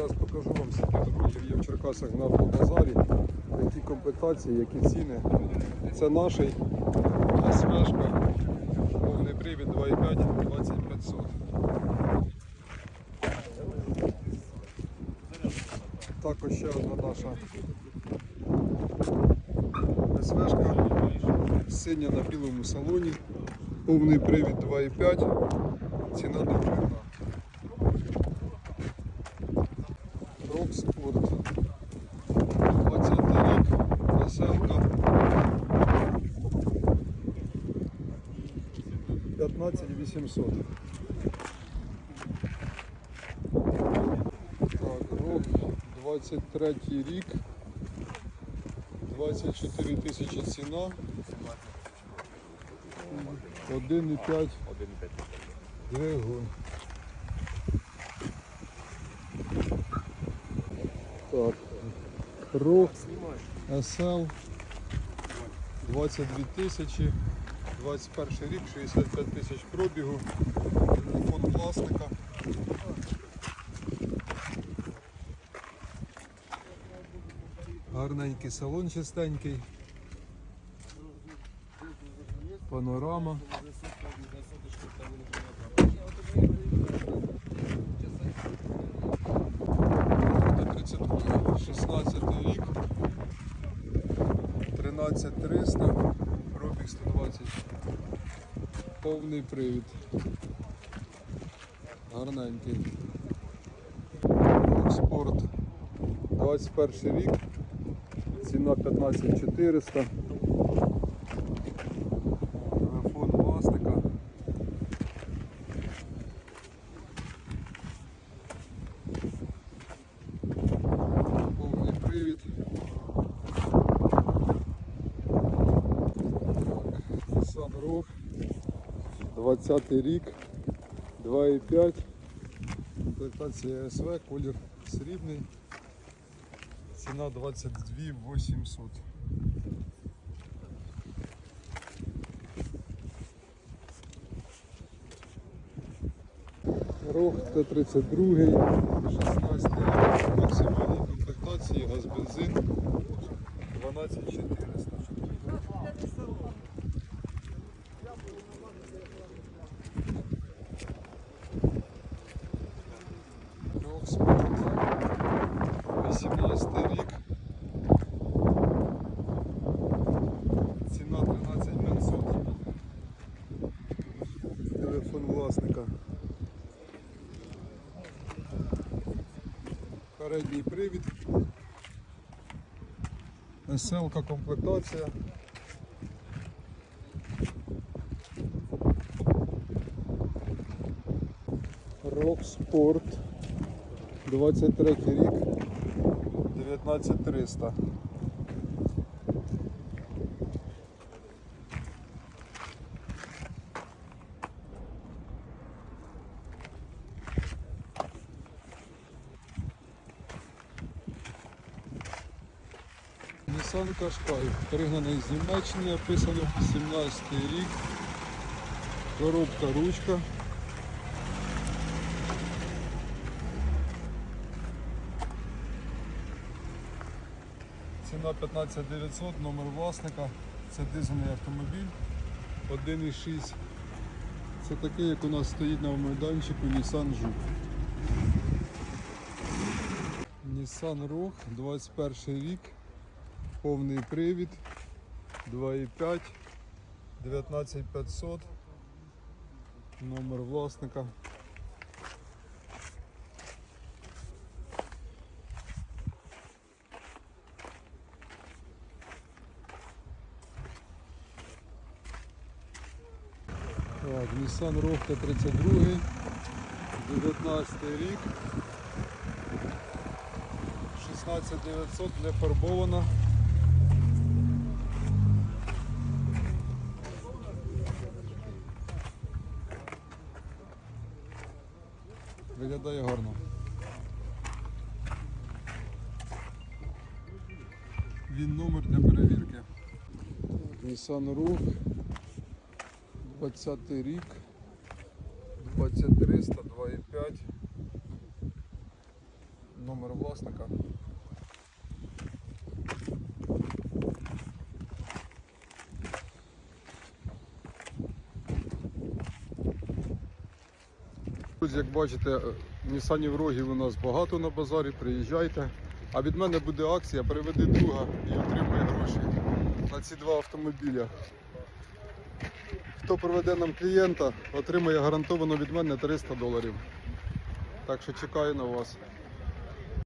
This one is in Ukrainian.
Зараз покажу вам, скільки тут років є в Черкасах на автобазарі, які комплектації, які ціни. Це наш СВшка, повний привід 2,5, 2500. Також ще одна наша. СВшка, синя на білому салоні, повний привід 2,5, ціна непрямна. Рокспорт. 20 рік, веселка. 15 800. Так, рок 23 рік. 24 тисячі ціна. 1,5 двигун. Так. Рок SL 22 тисячі, 21 рік, 65 тисяч пробігу, телефон власника. Гарненький салон чистенький. Панорама. Та 32, 16 рік. 13300, пробіг 120. Повний привід. Гарненький. Спорт 21 рік. Ціна 15400. Телефон власника. Повний привід. Nissan Rogue, 20 рік, 2,5, комплектація СВ, колір срібний, ціна 22 800. Рог Т-32, 16 рік, максимальній комплектації, газ бензин, 12400. 18 рік. Ціна 13 500. Телефон власника. Передній привід. SL комплектація. Рокспорт. 23 рік. 19300. Nissan Qashqai, пригнаний з Німеччини, описано 17 рік. Коробка ручка. Ціна 15 900, номер власника. Це дизельний автомобіль 1,6. Це такий, як у нас стоїть на майданчику Nissan Juke. Nissan Rogue, 21 рік, повний привід, 2,5, 19500, номер власника. Так, Nissan Rogue Т-32, 19 рік, 16900 не фарбована. Виглядає гарно. Він номер для перевірки. Nissan Rogue, 20 рік, 2300, 2,5. номер власника. Друзі, як бачите, Нісанів рогів у нас багато на базарі, приїжджайте. А від мене буде акція, приведи друга і отримує гроші на ці два автомобіля. Хто проведе нам клієнта, отримує гарантовано від мене 300 доларів. Так що чекаю на вас.